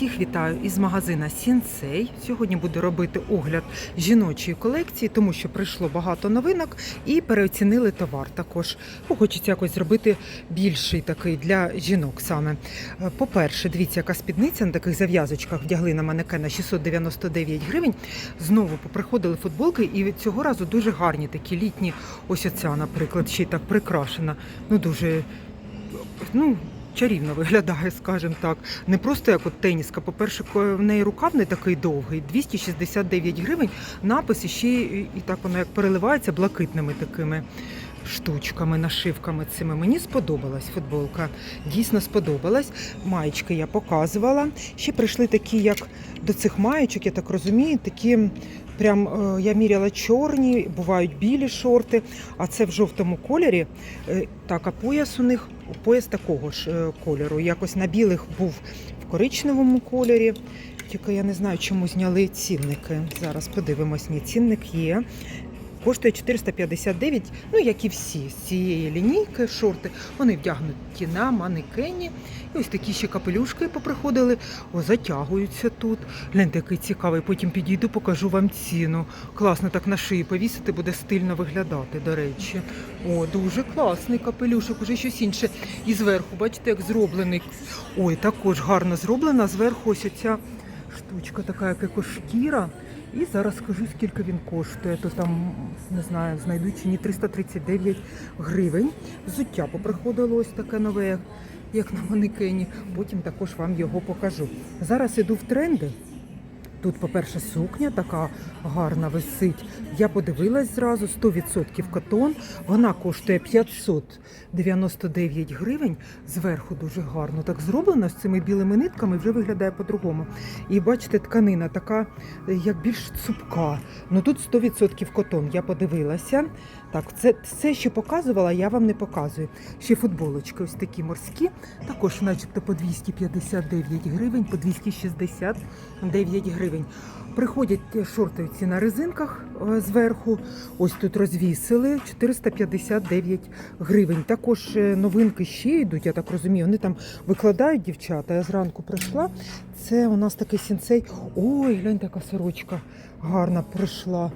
Всіх вітаю із магазина Сінсей. Сьогодні буду робити огляд жіночої колекції, тому що прийшло багато новинок і переоцінили товар. Також Ну, хочеться якось зробити більший такий для жінок саме. Е, По-перше, дивіться, яка спідниця на таких зав'язочках вдягли на манекена 699 гривень. Знову поприходили футболки, і цього разу дуже гарні такі літні. Ось оця, наприклад, ще й так прикрашена. Ну дуже ну. Чарівно виглядає, скажімо так. Не просто як от теніска. По-перше, в неї рукав не такий довгий, 269 гривень. Напис ще і так воно як переливається блакитними такими штучками, нашивками цими. Мені сподобалась футболка. Дійсно сподобалась. Маєчки я показувала. Ще прийшли такі, як до цих маєчок, я так розумію, такі. Прям е, я міряла чорні, бувають білі шорти, а це в жовтому кольорі. Е, Так, а пояс у них пояс такого ж е, кольору. Якось на білих був в коричневому кольорі. Тільки я не знаю, чому зняли цінники. Зараз подивимось. Ні, цінник є. Коштує 459, ну як і всі з цієї лінійки, шорти. Вони вдягнуті на манекені. Ось такі ще капелюшки поприходили, о, затягуються тут. Гляньте, який цікавий. Потім підійду, покажу вам ціну. Класно так на шиї повісити, буде стильно виглядати, до речі. О, дуже класний капелюшок, уже щось інше. І зверху, бачите, як зроблений. Ой, також гарно зроблена. Зверху ось ця штучка, така, як екошкіра. І зараз скажу, скільки він коштує. То там, не знаю, знайду чи ні 339 гривень. Взуття поприходило ось таке нове, як- на манекені. Потім також вам його покажу. Зараз іду в тренди. Тут, по-перше, сукня така гарна висить. Я подивилась зразу 100% котон. Вона коштує 599 гривень. Зверху дуже гарно так зроблено з цими білими нитками, вже виглядає по-другому. І бачите, тканина така, як більш цупка. Ну тут 100% котон. Я подивилася. Так, це все, що показувала, я вам не показую. Ще футболочки, ось такі морські, також, начебто, по 259 гривень, по 269 гривень. Приходять шортовці на резинках е, зверху. Ось тут розвісили 459 гривень. Також е, новинки ще йдуть, я так розумію. Вони там викладають дівчата. Я зранку прийшла. Це у нас такий сінцей. Ой, глянь, така сорочка гарна прийшла.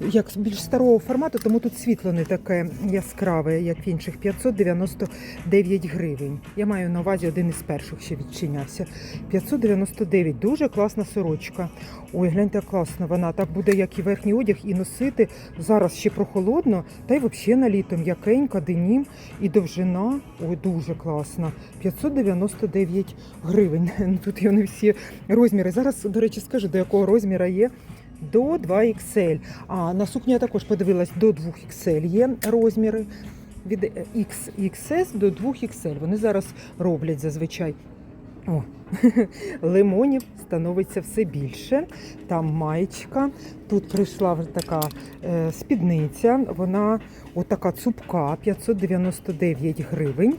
Як більш старого формату, тому тут світло не таке яскраве, як в інших. 599 гривень. Я маю на увазі один із перших, що відчинявся. 599. Дуже класна сорочка. Ой, гляньте, класно вона. Так буде, як і верхній одяг, і носити. Зараз ще прохолодно, та й взагалі на літо м'якенька, денім і довжина. Ой, дуже класна. 599 гривень. Тут вони всі розміри. Зараз, до речі, скажу, до якого розміра є. До 2XL. А на сукню я також подивилась, до 2XL є розміри. Від XXS до 2XL. Вони зараз роблять зазвичай. О, лимонів становиться все більше. Там маєчка. Тут прийшла така е, спідниця. Вона отака цупка, 599 гривень.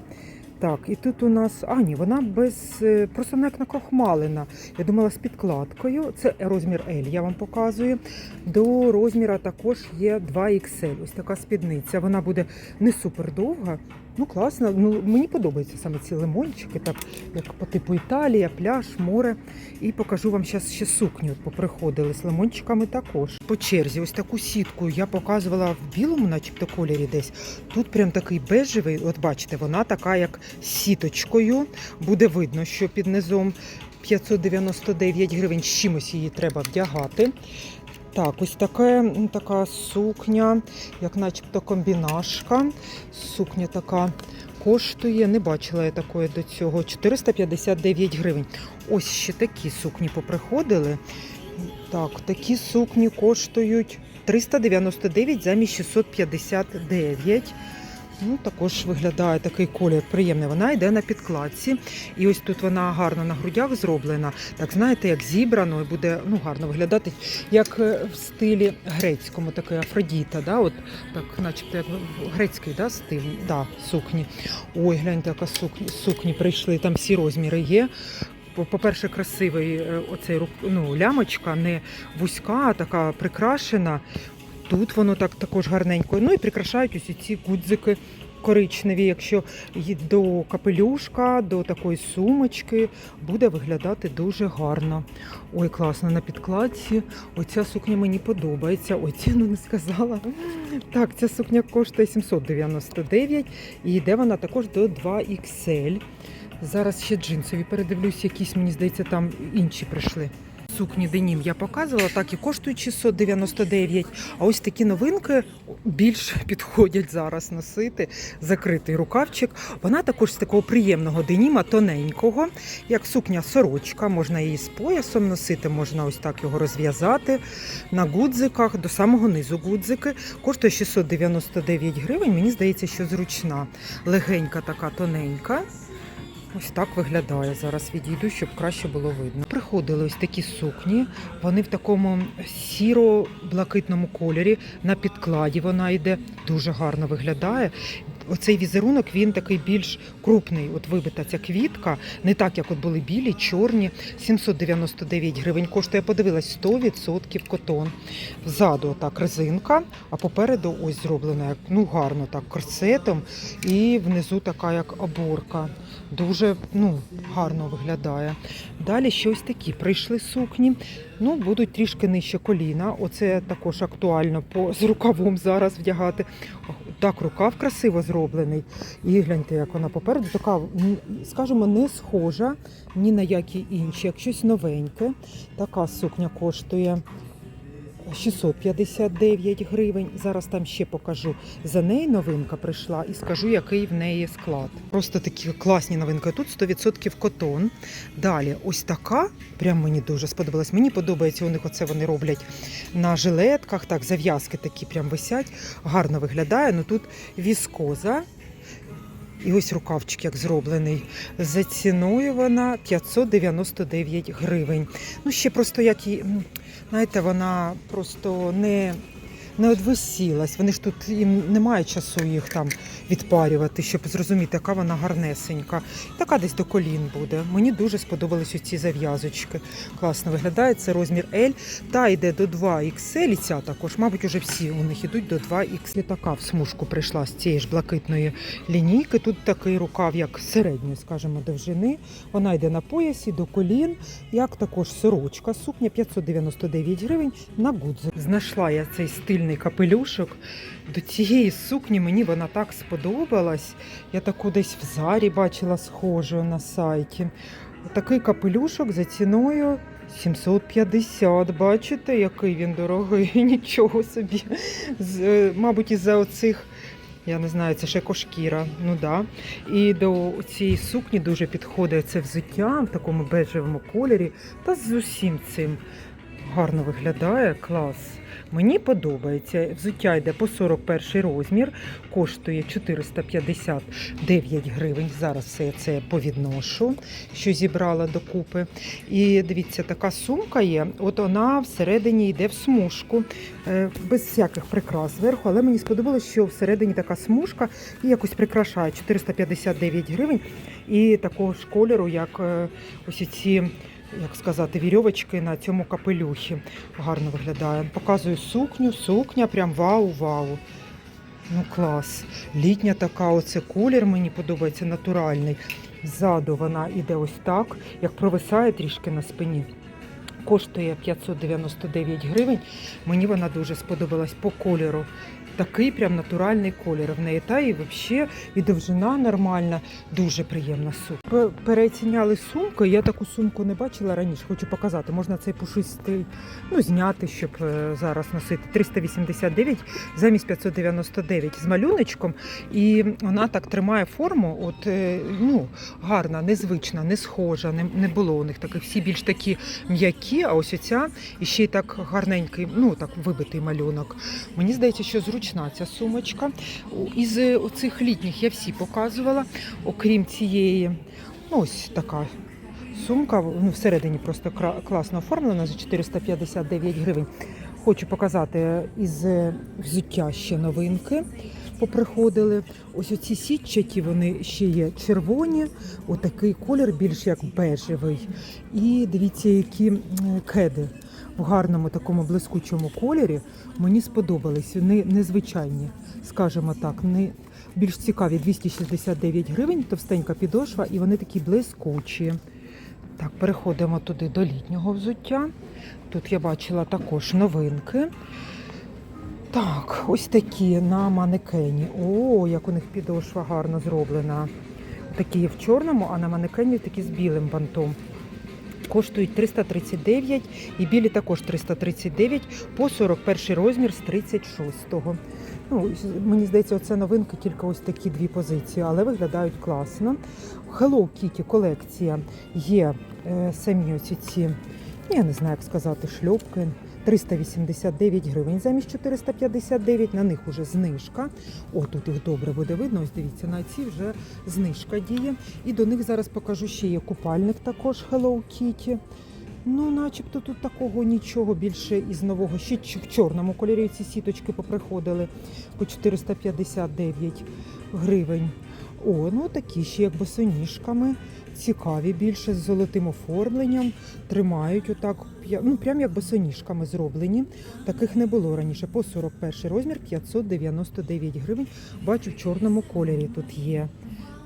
Так, і тут у нас, а ні, вона без е, просто вона як накрохмалена. Я думала з підкладкою. Це розмір L, я вам показую. До розміра також є 2XL. Ось така спідниця. Вона буде не супер довга. Ну, класно. Ну, мені подобаються саме ці лимончики, так як по типу Італія, пляж, море. І покажу вам зараз ще сукню. Поприходили з лимончиками також. По черзі, ось таку сітку я показувала в білому, начебто кольорі десь. Тут прям такий бежевий, от бачите, вона така, як сіточкою. Буде видно, що під низом 599 гривень з чимось її треба вдягати. Так, ось така, така сукня, як начебто комбінашка. Сукня така коштує, не бачила я такої до цього, 459 гривень. Ось ще такі сукні поприходили. Так, такі сукні коштують 399 замість 659. Ну, також виглядає такий колір приємний. Вона йде на підкладці. І ось тут вона гарно на грудях зроблена. Так, знаєте, як зібрано, і буде ну, гарно виглядати, як е, в стилі грецькому, такий Афродіта. Да? От, так, начебто як грецький да, стиль да, сукні. Ой, гляньте, яка сукні, сукні прийшли, там всі розміри є. По- По-перше, красивий е, оцей ну, лямочка, не вузька, а така прикрашена. Тут воно так також гарненько. Ну і прикрашають усі ці гудзики коричневі, якщо до капелюшка, до такої сумочки, буде виглядати дуже гарно. Ой, класно на підкладці. Оця сукня мені подобається. Ой, ціну не сказала. Так, ця сукня коштує 799 і йде вона також до 2XL. Зараз ще джинсові передивлюсь, якісь, мені здається, там інші прийшли. Сукні денім я показувала, так і коштують 699. А ось такі новинки більш підходять зараз носити. Закритий рукавчик. Вона також з такого приємного деніма, тоненького, як сукня сорочка. Можна її з поясом носити, можна ось так його розв'язати на гудзиках до самого низу гудзики. Коштує 699 гривень. Мені здається, що зручна. Легенька така тоненька. Ось так виглядає. Зараз відійду, щоб краще було видно. Приходили ось такі сукні. Вони в такому сіро-блакитному кольорі. На підкладі вона йде. Дуже гарно виглядає. Оцей візерунок він такий більш крупний. От вибита ця квітка, не так, як от були білі, чорні. 799 гривень коштує. Я подивилась 100% котон. Ззаду так резинка, а попереду ось зроблена як ну гарно так корсетом. І внизу така як оборка. Дуже ну, гарно виглядає. Далі щось такі прийшли сукні. Ну, будуть трішки нижче коліна. Оце також актуально по з рукавом зараз вдягати. Так, рукав красиво зроблений. І гляньте, як вона попереду така, скажімо, не схожа ні на які інші, як щось новеньке. Така сукня коштує 659 гривень. Зараз там ще покажу. За неї новинка прийшла і скажу, який в неї склад. Просто такі класні новинки. Тут 100% котон. Далі, ось така, прям мені дуже сподобалась. Мені подобається у них оце вони роблять на жилетках. Так, зав'язки такі прям висять. Гарно виглядає. Ну тут віскоза. І ось рукавчик як зроблений. За ціною вона 599 гривень. Ну, ще просто як і, знаєте, вона просто не, не одвисілась. Вони ж тут їм немає часу їх там відпарювати, щоб зрозуміти, яка вона гарнесенька. Така десь до колін буде. Мені дуже сподобались ці зав'язочки. Класно виглядає. Це розмір L. Та йде до 2XL, і ця також. Мабуть, уже всі у них ідуть до 2XL. Така в смужку прийшла з цієї ж блакитної лінійки. Тут такий рукав, як середньої, скажімо, довжини. Вона йде на поясі до колін, як також сорочка. Сукня 599 гривень на гудзи. Знайшла я цей стильний капелюшок. До цієї сукні мені вона так сподобалась. Я таку десь в зарі бачила схожу на сайті. Такий капелюшок за ціною 750. Бачите, який він дорогий? Нічого собі. З, е, мабуть, із-за оцих. Я не знаю, це ще кошкіра. Ну да. І до цієї сукні дуже підходить це взуття в такому бежевому кольорі. Та з усім цим гарно виглядає, клас. Мені подобається. Взуття йде по 41 розмір, коштує 459 гривень. Зараз все я це повідношу, що зібрала докупи. І дивіться, така сумка є. От вона всередині йде в смужку, е, без всяких прикрас зверху, але мені сподобалось, що всередині така смужка і якось прикрашає 459 гривень. І такого ж кольору, як е, ось ці як сказати, вірьовочки на цьому капелюхі. Гарно виглядає. Показую сукню, сукня, прям вау-вау. Ну клас. Літня така, оце колір мені подобається, натуральний. Ззаду вона іде ось так, як провисає трішки на спині. Коштує 599 гривень. Мені вона дуже сподобалась по кольору. Такий прям натуральний колір в неї. Та і взагалі і довжина нормальна, дуже приємна сумка. Переціняли сумку. Я таку сумку не бачила раніше. Хочу показати. Можна цей пушистий ну, зняти, щоб е, зараз носити. 389 замість 599 з малюночком. І вона так тримає форму. От е, ну гарна, незвична, не схожа. Не, не було у них таких. Всі більш такі м'які. А ось оця і ще й так гарненький, ну так вибитий малюнок. Мені здається, що зручна ця сумочка. Із е, оцих літніх я всі показувала, окрім цієї, ну ось така. Сумка ну, всередині просто класно оформлена за 459 гривень. Хочу показати із е, взуття ще новинки поприходили. Ось оці сітчаті, вони ще є червоні, отакий колір більш як бежевий. І дивіться, які кеди в гарному такому блискучому кольорі. Мені сподобались. Вони незвичайні, скажімо так, не більш цікаві 269 гривень, товстенька підошва, і вони такі блискучі. Так, переходимо туди до літнього взуття. Тут я бачила також новинки. Так, ось такі на манекені. О, як у них підошва гарно зроблена. Такі в чорному, а на манекені такі з білим бантом. Коштують 339 і білі також 339 по 41 розмір з 36-го. Ну, мені здається, оце новинки, тільки ось такі дві позиції, але виглядають класно. Hello Kitty колекція є е, самі оці ці, я не знаю, як сказати, шльопки. 389 гривень замість 459, на них уже знижка. О, тут їх добре буде видно. Ось дивіться, на ці вже знижка діє. І до них зараз покажу ще є купальник також Hello Kitty. Ну, начебто тут такого нічого більше із нового. Ще в чорному кольорі ці сіточки поприходили по 459 гривень. О, ну такі ще як босоніжками. Цікаві більше з золотим оформленням. Тримають отак, ну прям як босоніжками зроблені. Таких не було раніше. По 41 розмір 599 гривень. Бачу, в чорному кольорі тут є.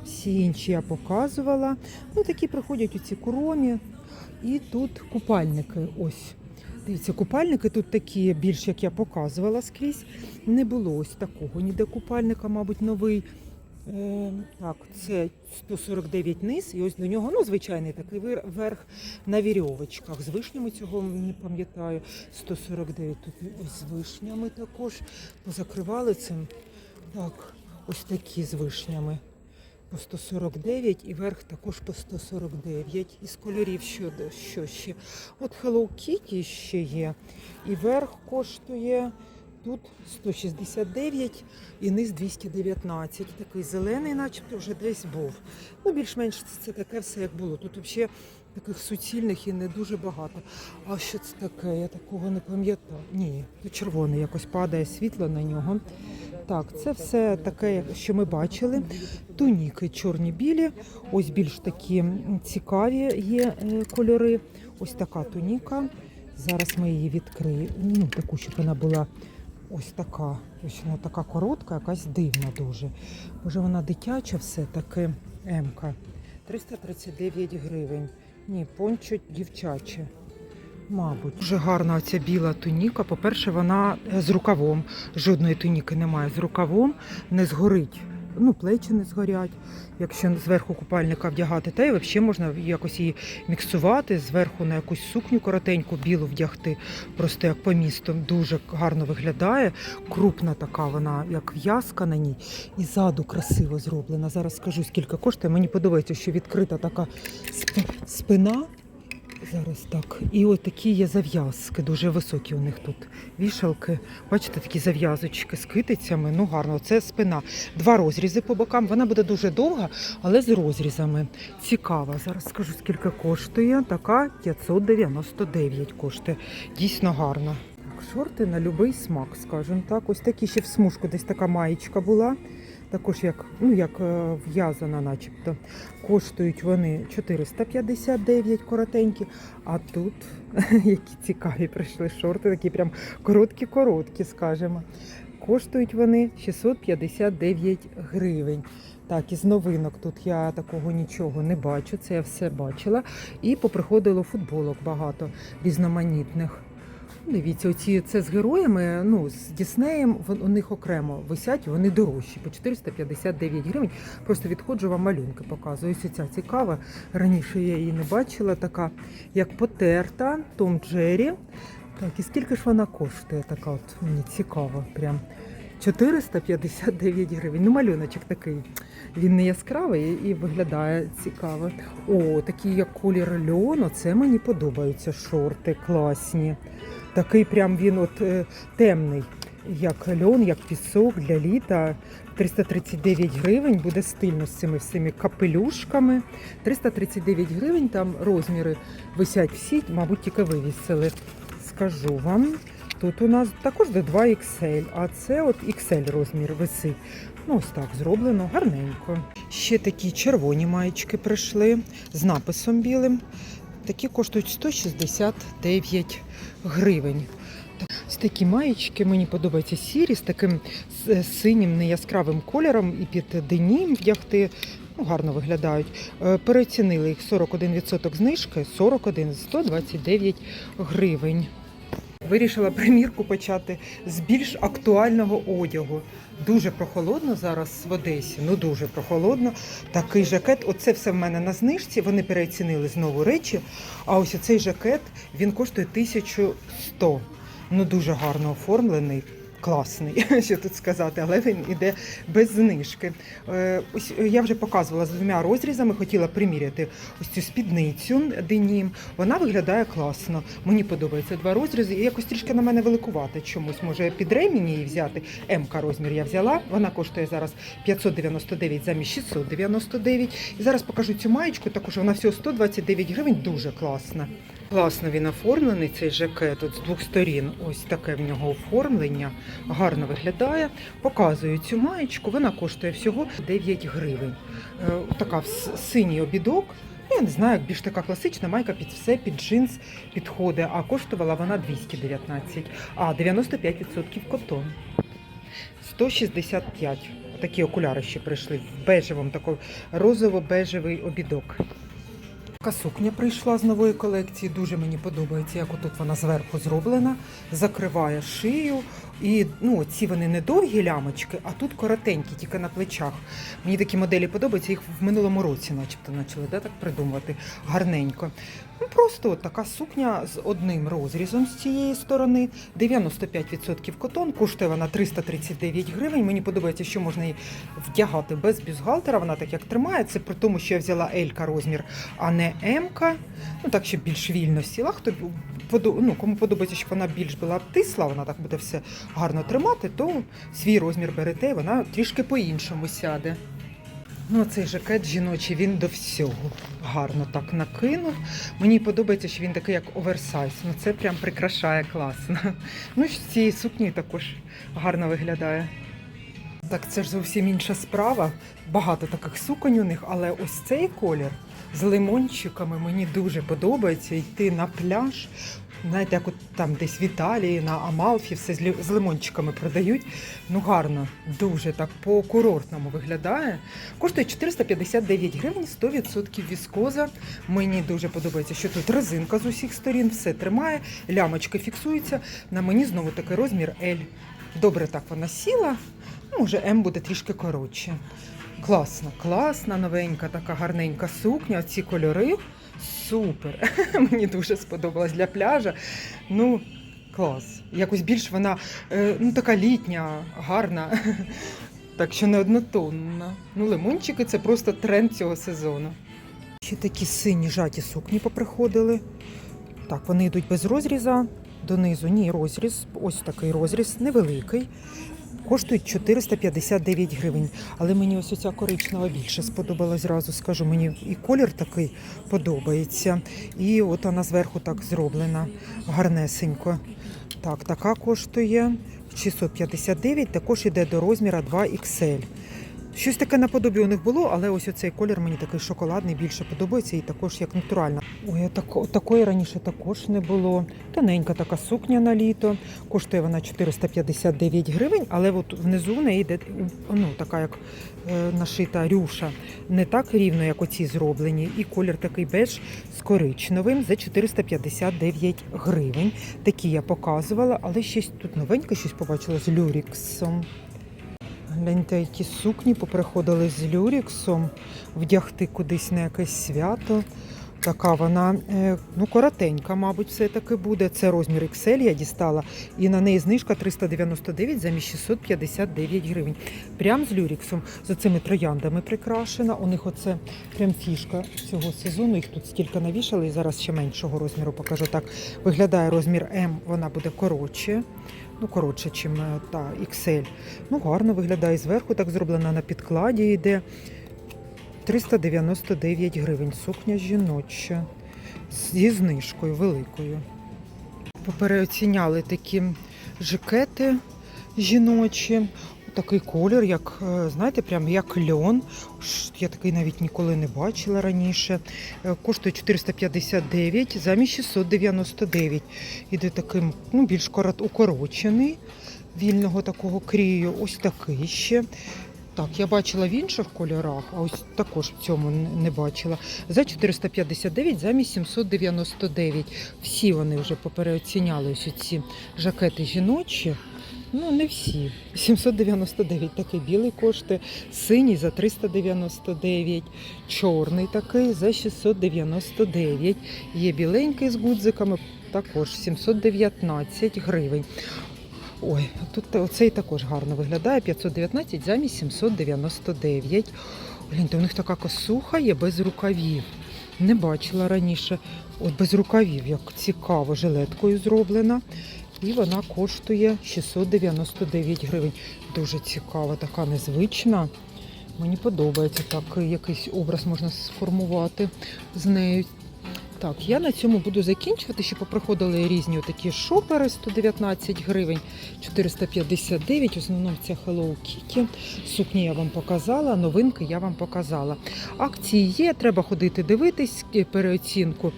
Всі інші я показувала. Ну, такі приходять у ці куромі. І тут купальники. Ось. Дивіться, купальники тут такі, більш як я показувала скрізь. Не було ось такого ніде купальника, мабуть, новий. Е, так, це 149 низ, і ось до нього, ну, звичайний такий верх на вірьовочках. З вишнями цього не пам'ятаю. 149 тут ось з вишнями також. Позакривали цим. Так, ось такі з вишнями. По 149 і верх також по 149. Із кольорів що, що ще? От Hello Kitty ще є. І верх коштує тут 169 і низ 219. Такий зелений, начебто вже десь був. Ну, більш-менш це таке все як було. Тут взагалі таких суцільних і не дуже багато. А що це таке? Я такого не пам'ятаю. Ні, тут червоний якось падає світло на нього. Так, це все таке, що ми бачили. Туніки чорні білі, ось більш такі цікаві є е, кольори. Ось така туніка. Зараз ми її відкриємо. Ну, таку, щоб вона була ось така. Ось вона така коротка, якась дивна дуже. Може вона дитяча все-таки М-ка. 339 гривень. Ні, пончо дівчаче. Мабуть, дуже гарна ця біла туніка. По-перше, вона з рукавом. Жодної туніки немає з рукавом, не згорить. Ну, плечі не згорять. Якщо зверху купальника вдягати, та й взагалі можна якось її міксувати, зверху на якусь сукню коротеньку, білу вдягти, просто як по місту. Дуже гарно виглядає. Крупна така вона, як в'язка на ній. І ззаду красиво зроблена. Зараз скажу, скільки коштує. Мені подобається, що відкрита така спина. Зараз так. І от такі є зав'язки, дуже високі у них тут вішалки. Бачите, такі зав'язочки з китицями. Ну гарно, це спина. Два розрізи по бокам. Вона буде дуже довга, але з розрізами. Цікава. Зараз скажу, скільки коштує. Така 599 коштує. Дійсно гарна. Так, шорти на будь-який смак, скажімо так. Ось такі ще в смужку, десь така маєчка була. Також як, ну, як е, в'язана, начебто. Коштують вони 459 коротенькі, а тут які цікаві прийшли шорти, такі прям короткі-короткі, скажімо. Коштують вони 659 гривень. Так, із новинок тут я такого нічого не бачу, це я все бачила. І поприходило футболок багато різноманітних. Дивіться, оці це з героями, ну з Діснеєм у них окремо висять, вони дорожчі по 459 гривень. Просто відходжу вам малюнки, показую. Ось ця цікава. Раніше я її не бачила, така як потерта, Том Джері. Так, і скільки ж вона коштує? Така от мені цікаво. Прям 459 гривень. Ну, малюночок такий. Він не яскравий і виглядає цікаво. О, такий як колір льону. Це мені подобаються шорти класні. Такий прям він от е, темний, як льон, як пісок для літа. 339 гривень буде стильно з цими всіми капелюшками. 339 гривень, там розміри висять всі, мабуть, тільки вивісили. Скажу вам. Тут у нас також до 2 XL, а це от XL розмір висить. Ну, ось так зроблено, гарненько. Ще такі червоні маєчки прийшли з написом білим. Такі коштують 169 гривень. Ось такі маєчки, мені подобаються сірі з таким синім неяскравим кольором і під денім вдягти. Ну, гарно виглядають. Е, Переоцінили їх 41% знижки, 41 129 гривень. Вирішила примірку почати з більш актуального одягу. Дуже прохолодно зараз в Одесі. Ну дуже прохолодно. Такий жакет. Оце все в мене на знижці. Вони переоцінили знову речі. А ось цей жакет він коштує 1100. Ну дуже гарно оформлений. Класний, що тут сказати, але він іде без знижки. Е, ось я вже показувала з двома розрізами, хотіла приміряти ось цю спідницю денім. Вона виглядає класно. Мені подобається два розрізи. І якось трішки на мене великувати чомусь. Може під ремінь її взяти. МК розмір я взяла. Вона коштує зараз 599 замість 699. І зараз покажу цю маєчку. Також вона всього 129 гривень. Дуже класна. Класно він оформлений, цей жакет от з двох сторін. Ось таке в нього оформлення. Гарно виглядає. Показую цю маєчку. Вона коштує всього 9 гривень. Е, така синій обідок. Ну, Я не знаю, як більш така класична майка під все, під джинс підходить, а коштувала вона 219, а 95% котон. 165. Такі окуляри ще прийшли в бежевому, такий розово-бежевий обідок. Така сукня прийшла з нової колекції. Дуже мені подобається, як отут вона зверху зроблена, закриває шию. І ну, ці вони не довгі лямочки, а тут коротенькі, тільки на плечах. Мені такі моделі подобаються, їх в минулому році, начебто, почали да, так придумувати гарненько. Ну, просто от така сукня з одним розрізом з цієї сторони. 95% котон, коштує вона 339 гривень. Мені подобається, що можна її вдягати без бюстгальтера. Вона так як тримається, при тому, що я взяла L розмір, а не М. Ну так, щоб більш вільно сіла. Хто ну, кому подобається, щоб вона більш була обтисла, вона так буде все гарно тримати, то свій розмір берете, вона трішки по-іншому сяде. Ну, цей жакет жіночий, він до всього гарно так накинув. Мені подобається, що він такий, як оверсайз. Ну, це прям прикрашає класно. Ну, з цієї сукні також гарно виглядає. Так, це ж зовсім інша справа. Багато таких суконь у них, але ось цей колір з лимончиками мені дуже подобається йти на пляж. Знаєте, як от там десь в Італії, на Амалфі, все з лимончиками продають. Ну гарно, дуже так по-курортному виглядає. Коштує 459 гривень, 100% віскоза. Мені дуже подобається, що тут резинка з усіх сторін, все тримає, лямочки фіксуються. На мені знову такий розмір L. Добре так вона сіла. Може, М буде трішки коротше. Класна, класна, новенька, така гарненька сукня. Ці кольори супер. Мені дуже сподобалась для пляжа. Ну, клас. Якось більш вона е, ну, така літня, гарна. Так що не однотонна. Ну, лимончики це просто тренд цього сезону. Ще такі сині жаті сукні поприходили. Так, вони йдуть без розріза. Донизу ні, розріз. Ось такий розріз, невеликий. Коштують 459 гривень. Але мені ось оця коричнева більше сподобалась зразу. Скажу, мені і колір такий подобається. І от вона зверху так зроблена гарнесенько. Так, така коштує 659, також іде до розміра 2XL. Щось таке наподобі у них було, але ось оцей колір мені такий шоколадний більше подобається і також як натуральна. Ой, тако- такої раніше також не було. Тоненька така сукня на літо. Коштує вона 459 гривень, але от внизу в неї йде ну, така як е, нашита рюша. Не так рівно, як оці зроблені. І колір такий беж з коричневим за 459 гривень. Такі я показувала, але щось тут новеньке щось побачила з люріксом. Гляньте, які сукні поприходили з люріксом, вдягти кудись на якесь свято. Така вона е, ну, коротенька, мабуть, все-таки буде. Це розмір XL я дістала. І на неї знижка 399 замість 659 гривень. Прям з люріксом, з цими трояндами прикрашена. У них оце прям фішка цього сезону. Їх тут стільки навішали, і зараз ще меншого розміру покажу. Так виглядає розмір М, вона буде коротше. Ну, коротше, чим е, та XL. Ну, гарно виглядає зверху, так зроблена на підкладі йде. 399 гривень. Сукня жіноча. Зі знижкою великою. Попереоціняли такі жакети жіночі. Такий колір, як, е, знаєте, прям як льон. Я такий навіть ніколи не бачила раніше. Е, Коштує 459 замість 699. Іде таким, ну, більш укорочений, вільного такого крію. Ось такий ще. Так, я бачила в інших кольорах, а ось також в цьому не бачила. За 459 замість 799. Всі вони вже попереоціняли ось ці жакети жіночі. Ну, не всі. 799 такий білий коштує, синій за 399, чорний такий за 699. Є біленький з гудзиками, також 719 гривень. Ой, тут оцей також гарно виглядає. 519 замість 799. Гляньте, у них така косуха є без рукавів. Не бачила раніше. От без рукавів, як цікаво, жилеткою зроблена. І вона коштує 699 гривень. Дуже цікава, така незвична. Мені подобається так, якийсь образ можна сформувати з нею. Так, я на цьому буду закінчувати. Ще поприходили різні такі шопери 119 гривень, 459, в основному це Hello Kitty. Сукні я вам показала, новинки я вам показала. Акції є, треба ходити дивитись, переоцінку.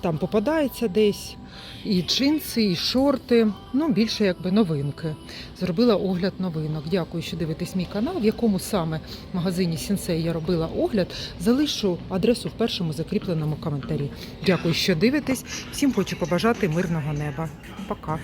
Там попадається десь і джинси, і шорти. Ну, більше якби новинки. Зробила огляд новинок. Дякую, що дивитесь мій канал, в якому саме магазині Сінсей я робила огляд. Залишу адресу в першому закріпленому коментарі. Дякую, що дивитесь. Всім хочу побажати мирного неба. Пока.